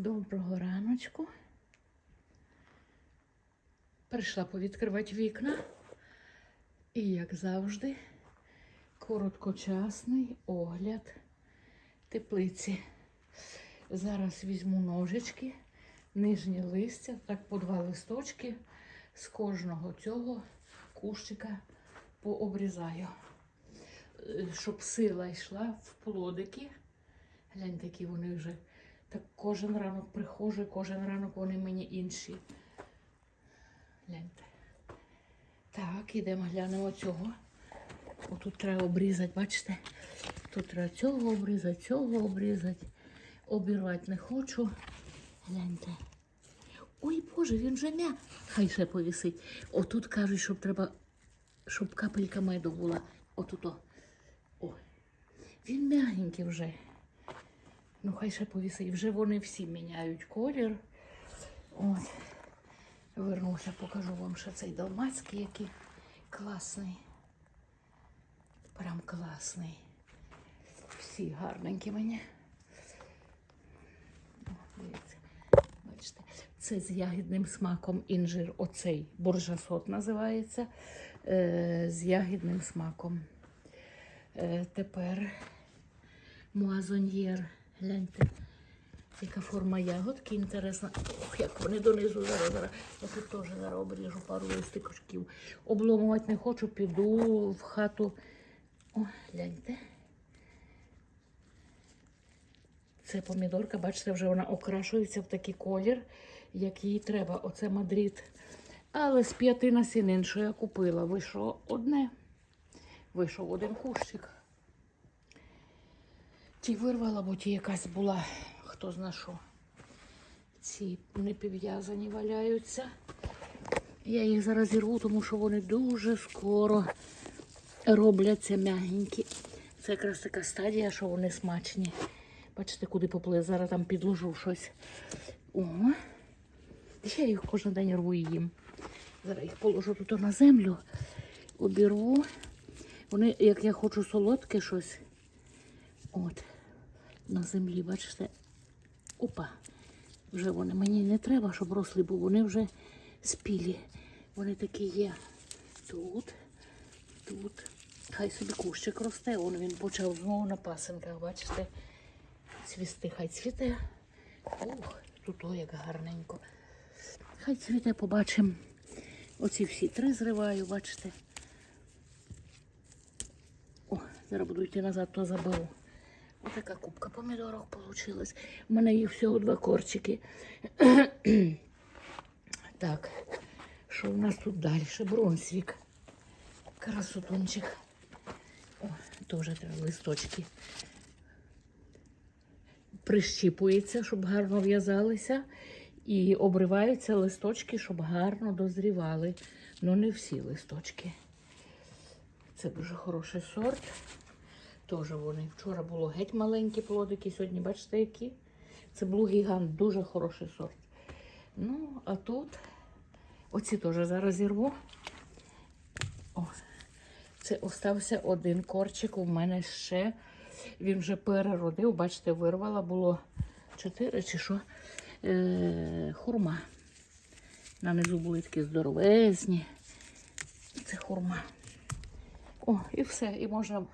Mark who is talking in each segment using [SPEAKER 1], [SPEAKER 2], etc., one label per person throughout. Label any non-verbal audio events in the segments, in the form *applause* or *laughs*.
[SPEAKER 1] Доброго раночку. Прийшла повідкривати вікна. І, як завжди, короткочасний огляд теплиці. Зараз візьму ножички, нижнє листя, так по два листочки з кожного цього кущика пообрізаю. Е, Щоб сила йшла в плодики. Гляньте, які вони вже. Так кожен ранок приходжу, і кожен ранок вони мені інші. Гляньте. Так, ідемо глянемо цього. Отут треба обрізати, бачите? Тут треба цього обрізати, цього обрізати. Обірвати не хочу. Гляньте. Ой, Боже, він вже м'я. Хай ще повісить. Отут кажуть, щоб треба, щоб капелька меду була. Отут. О. Він м'ягенький вже. Ну, хай ще повісить. Вже вони всі міняють колір. От. Вернуся, покажу вам ще цей далмацький, який класний. Прям класний. Всі гарненькі мені. Дивіться. Бачите, це з ягідним смаком інжир. Оцей буржасот називається. Е, з ягідним смаком. Е, тепер муазоньєр. Гляньте, яка форма ягодки інтересна. Ох, як вони донизу зараз. Я тут теж зараз обріжу пару листиків. Обломувати не хочу, піду в хату. О, гляньте. Це помідорка, бачите, вже вона окрашується в такий колір, як їй треба. Оце Мадрид. Але з п'яти насінин, що я купила, вийшло одне. Вийшов один кущик. Ті вирвала, бо ті якась була, хто зна що. Ці не підв'язані валяються. Я їх зараз зірву, тому що вони дуже скоро робляться м'ягенькі. Це якраз така стадія, що вони смачні. Бачите, куди поплив. Зараз там підложу щось. О. Я їх кожен день рву і їм. Зараз їх положу тут на землю, обірву. Вони, як я хочу солодке щось, от, на землі, бачите, опа. Вже вони мені не треба, щоб росли, бо вони вже спілі. Вони такі є. Тут, тут. Хай собі кущик росте, он він почав знову на пасенках, бачите. Цвісти, хай цвіте. Ух, тут о, як гарненько. Хай цвіте, побачимо. Оці всі три зриваю, бачите. О, зараз буду йти назад, то заберу. Ось така кубка помідорок вийшла. У мене їх всього два корчики. *clears throat* так, що в нас тут далі? Бронсвік. Красотунчик. О, теж треба листочки. Прищіпується, щоб гарно в'язалися. І обриваються листочки, щоб гарно дозрівали. Ну, не всі листочки. Це дуже хороший сорт. Теж вони. Вчора було геть маленькі плодики, сьогодні бачите, які. Це був гігант, дуже хороший сорт. Ну, а тут оці теж зараз зірву. О, це остався один корчик. У мене ще він вже переродив. Бачите, вирвала, було чотири чи що. Е, хурма. На низу були такі здоровезні. Це хурма. О, і все. І можна.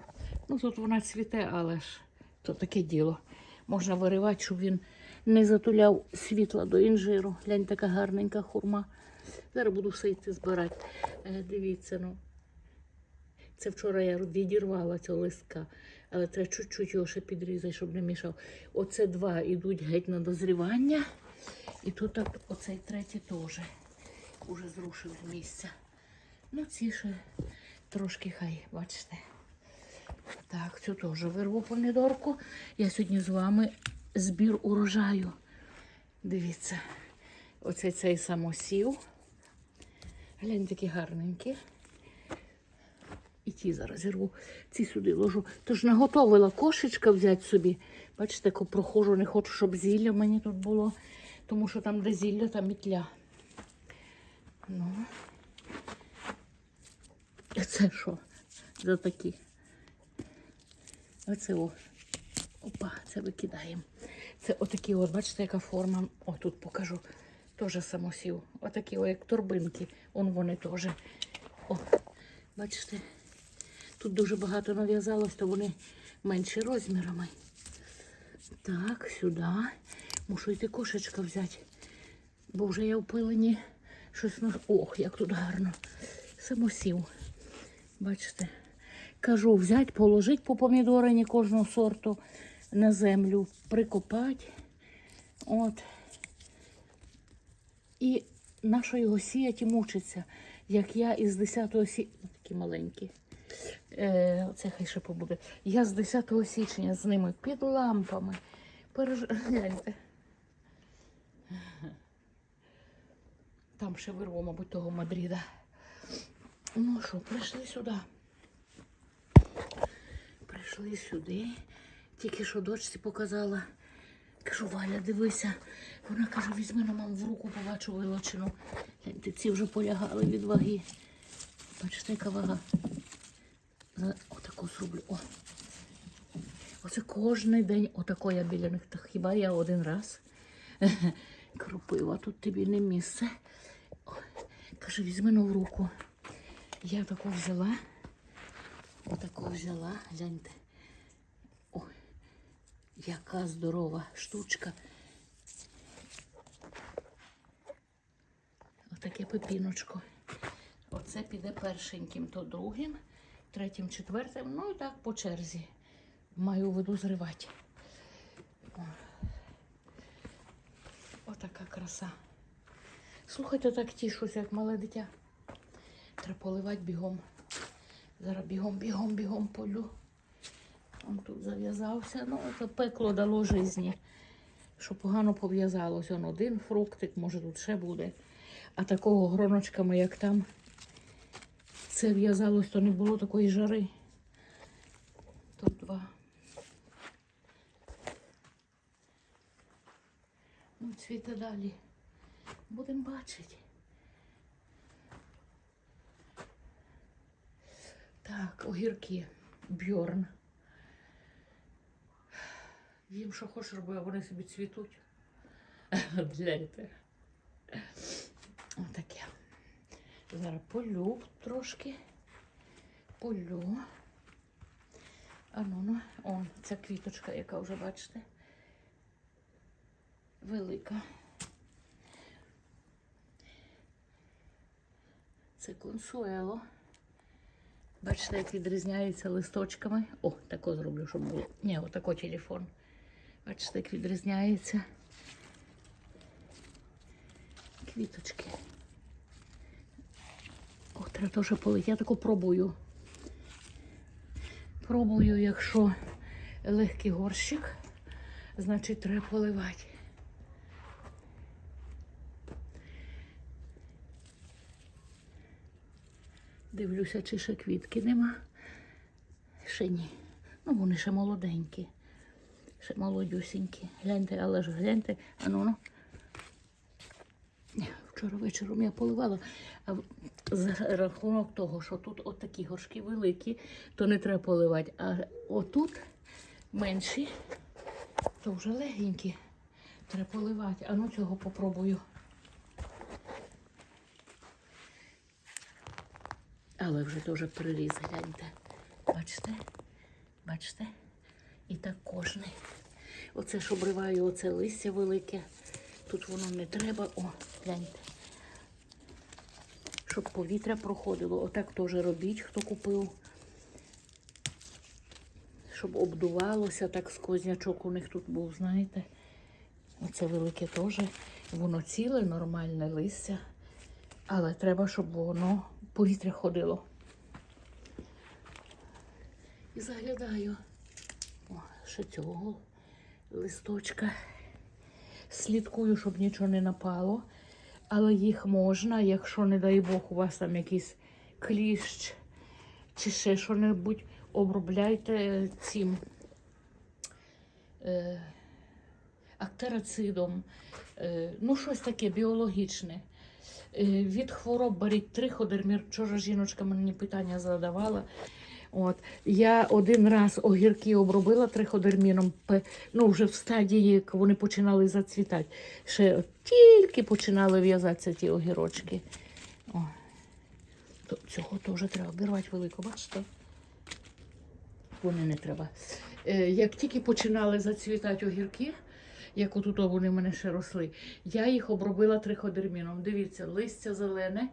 [SPEAKER 1] Ну тут вона цвіте, але ж то таке діло. Можна виривати, щоб він не затуляв світла до інжиру. Глянь, така гарненька хурма. Зараз буду все йти збирати. Е, дивіться, ну. Це вчора я відірвала цього листка, але треба чуть-чуть його ще підрізати, щоб не мішав. Оце два йдуть геть на дозрівання. І тут оцей третій теж уже зрушив з місця. Ну, ці ще трошки хай, бачите. Так, цю теж вирву помідорку. Я сьогодні з вами збір урожаю. Дивіться, оцей цей самосів. Глянь, такі гарненькі. І ті зараз зірву, ці сюди ложу. Тож наготовила кошечка взяти собі. Бачите, як прохожу, не хочу, щоб зілля мені тут було. Тому що там, де зілля, там і тля. Ну. Це що? За такі. Оце о. Опа, це викидаємо. Це отакі, от, бачите, яка форма. О, тут покажу. Теж самосів. Отакі, о, як торбинки. Он вони теж. О, бачите, тут дуже багато нав'язалось, то вони менші розмірами. Так, сюди. Мушу йти кошечка взяти. Бо вже я в пилені щось. Ох, як тут гарно. Самосів. Бачите. Кажу, взяти, положити по помідорині кожного сорту на землю, прикопати. От. І нащо його сіяти і мучиться, як я із 10 січня, такі маленькі. Е, це хай ще побуде. Я з 10 січня з ними під лампами. Переж... Гляньте. Там ще вирву, мабуть, того Мадріда. Ну що, прийшли сюди. Прийшли сюди. Тільки що дочці показала. Кажу, Валя, дивися. Вона каже, візьми на мам в руку, побачу вилочину. Ці вже полягали від ваги. Бачите, яка вага. Отаку зроблю. О. Оце кожен день отако я біля них. Та хіба я один раз. *laughs* Кропива, тут тобі не місце. Каже, візьми на в руку. Я таку взяла. Отаку взяла, гляньте. Ой, яка здорова штучка. Отаке пепіночко. Оце піде першеньким, то другим, третім, четвертим. Ну і так по черзі. Маю виду зривати. Отака краса. Слухайте, так тішуся, як мале дитя. Треба поливати бігом. Зараз бігом, бігом, бігом полю. Он тут зав'язався. Ну, це пекло дало житті. Що погано пов'язалось. Он один фруктик, може тут ще буде. А такого гроночками, як там, це в'язалось, то не було такої жари. Тут два. Ну, цвіте далі. Будемо бачити. Так, огірки. Бьорн. Їм що хочеш роби, а вони собі цвітуть. *laughs* Гляньте. Отаке. Зараз полю трошки. Полю. А ну, ну, о, ця квіточка, яка вже бачите. Велика. Це консуело. Бачите, як відрізняється листочками. О, тако зроблю, щоб було. Ні, отако телефон. Бачите, як відрізняється. Квіточки. О, треба теж полити. Я таку пробую. Пробую, якщо легкий горщик, значить треба поливати. Дивлюся, чи ще квітки нема. Ще ні. Ну, вони ще молоденькі. Ще молодюсінькі. Гляньте, але ж гляньте. А ну, ну. Вчора вечором я поливала. А за рахунок того, що тут отакі горшки великі, то не треба поливати. А отут менші, то вже легенькі. Треба поливати. А ну цього попробую. Але вже теж приріз, гляньте. Бачите? Бачите? І так кожний. Оце ж обриваю оце листя велике. Тут воно не треба. О, гляньте. Щоб повітря проходило. Отак теж робіть, хто купив. Щоб обдувалося, так сквознячок у них тут був, знаєте. Оце велике теж. Воно ціле, нормальне листя. Але треба, щоб воно повітря ходило. І заглядаю. О, ще цього листочка. Слідкую, щоб нічого не напало. Але їх можна, якщо, не дай Бог, у вас там якийсь кліщ чи ще що-небудь, обробляйте цим е, актерацидом. Е, ну, щось таке біологічне. Е, від хвороб беріть триходермір. Вчора жіночка мені питання задавала. От. Я один раз огірки обробила триходерміном, ну вже в стадії, як вони починали зацвітати. Ще тільки починали в'язатися ті огірочки. О. Цього теж треба обірвати велико, бачите? Вони не треба. Е, як тільки починали зацвітати огірки, як отут вони в мене ще росли, я їх обробила триходерміном. Дивіться, листя зелене.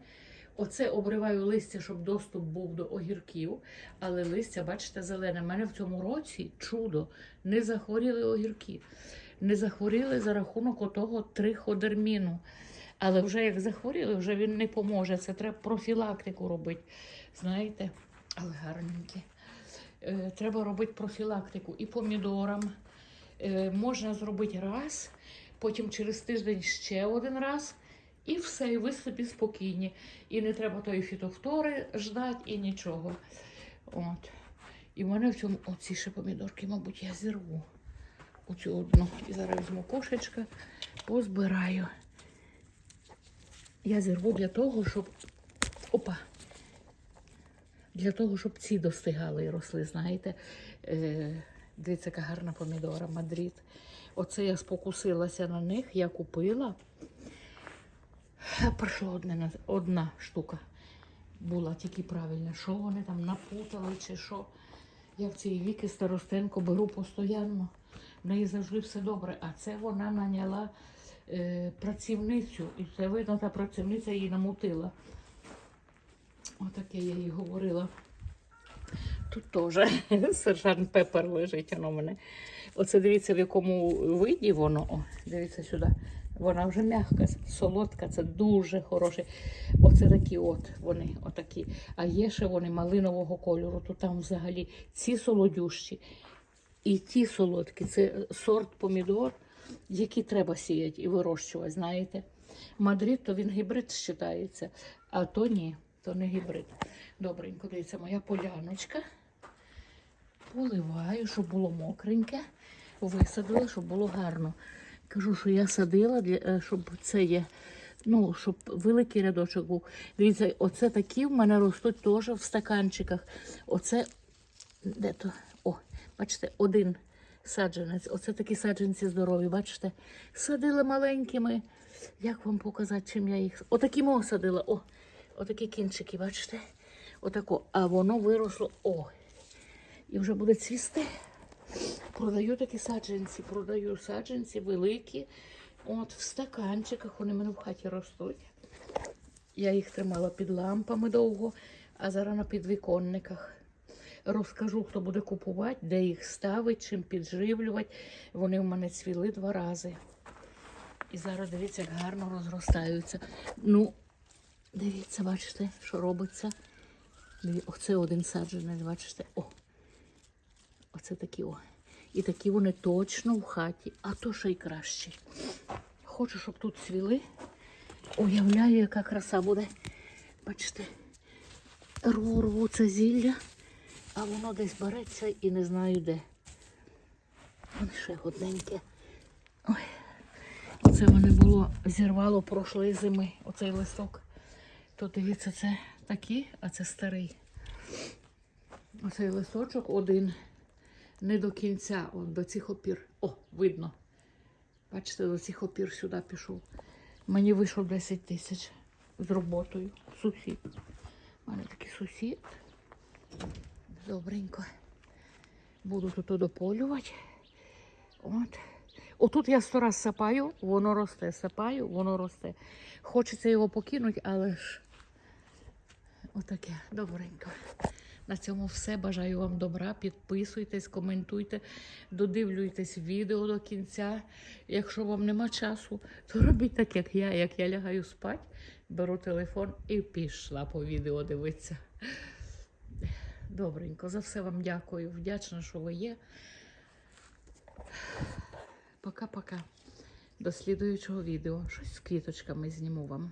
[SPEAKER 1] Оце обриваю листя, щоб доступ був до огірків. Але листя, бачите, зелене. У мене в цьому році чудо. Не захворіли огірки. Не захворіли за рахунок отого триходерміну. Але вже як захворіли, вже він не поможе. Це треба профілактику робити. Знаєте, але гарненькі. Е, Треба робити профілактику і помідорам. Е, Можна зробити раз, потім через тиждень ще один раз. І все, і ви собі спокійні. І не треба тої фітофтори ждати і нічого. От. І в мене в цьому оці ще помідорки, мабуть, я зірву. Оцю одну. І зараз візьму кошечка, позбираю. Я зірву для того, щоб. Опа. Для того, щоб ці достигали і росли, знаєте. Е, дивіться, яка гарна помідора, Мадрид. Оце я спокусилася на них, я купила. А Пройшло одне, на- одна штука була тільки правильна. Що вони там напутали чи що. Я в цій віки старостенко беру постійно. В неї завжди все добре. А це вона наняла е, працівницю. І це видно, та працівниця її намутила. Отаке я їй говорила. Тут теж *laughs* сержант Пепер лежить воно мене. Оце дивіться, в якому виді воно. О, дивіться сюди. Вона вже м'яка, солодка, це дуже хороше. Оце такі от вони, отакі. А є ще вони малинового кольору, то там взагалі ці солодющі і ті солодкі. Це сорт помідор, які треба сіяти і вирощувати, знаєте. Мадрид, то він гібрид вважається, а то ні, то не гібрид. Добренько, дивіться, моя поляночка. Поливаю, щоб було мокреньке. Висадила, щоб було гарно. Кажу, що я садила, для, е, щоб це є. Ну, щоб великий рядочок був. Дивіться, оце такі в мене ростуть теж в стаканчиках. Оце де то? О, бачите, один саджанець. Оце такі саджанці здорові, бачите? Садила маленькими. Як вам показати, чим я їх. Отакі мого садила. О, отакі кінчики, бачите? Отако. А воно виросло. О. І вже буде цвісти. Продаю такі саджанці, продаю саджанці великі. От в стаканчиках вони в мене в хаті ростуть. Я їх тримала під лампами довго, а зараз на підвіконниках. Розкажу, хто буде купувати, де їх ставити, чим підживлювати. Вони в мене цвіли два рази. І зараз дивіться, як гарно розростаються. Ну, дивіться, бачите, що робиться. Оце один саджанець, бачите. О, Оце такі о. І такі вони точно в хаті, а то ще й краще. Хочу, щоб тут цвіли. Уявляю, яка краса буде. Бачите, рву, рву це зілля, а воно десь береться і не знаю де. Вон ще одненьке. Ой. Оце мене було, зірвало прошлої зими, оцей листок. То дивіться, це такий, а це старий. Оцей листочок один не до кінця, от до цих опір. О, видно. Бачите, до цих опір сюди пішов. Мені вийшло 10 тисяч з роботою. Сусід. У мене такий сусід. Добренько. Буду тут дополювати. От. Отут я сто раз сапаю, воно росте. Сапаю, воно росте. Хочеться його покинути, але ж отаке добренько. На цьому все. Бажаю вам добра. Підписуйтесь, коментуйте, додивлюйтесь відео до кінця. Якщо вам нема часу, то робіть так, як я. Як я лягаю спати, беру телефон і пішла по відео дивитися. Добренько, за все вам дякую. Вдячна, що ви є. Пока-пока. До слідуючого відео. Щось з квіточками зніму вам.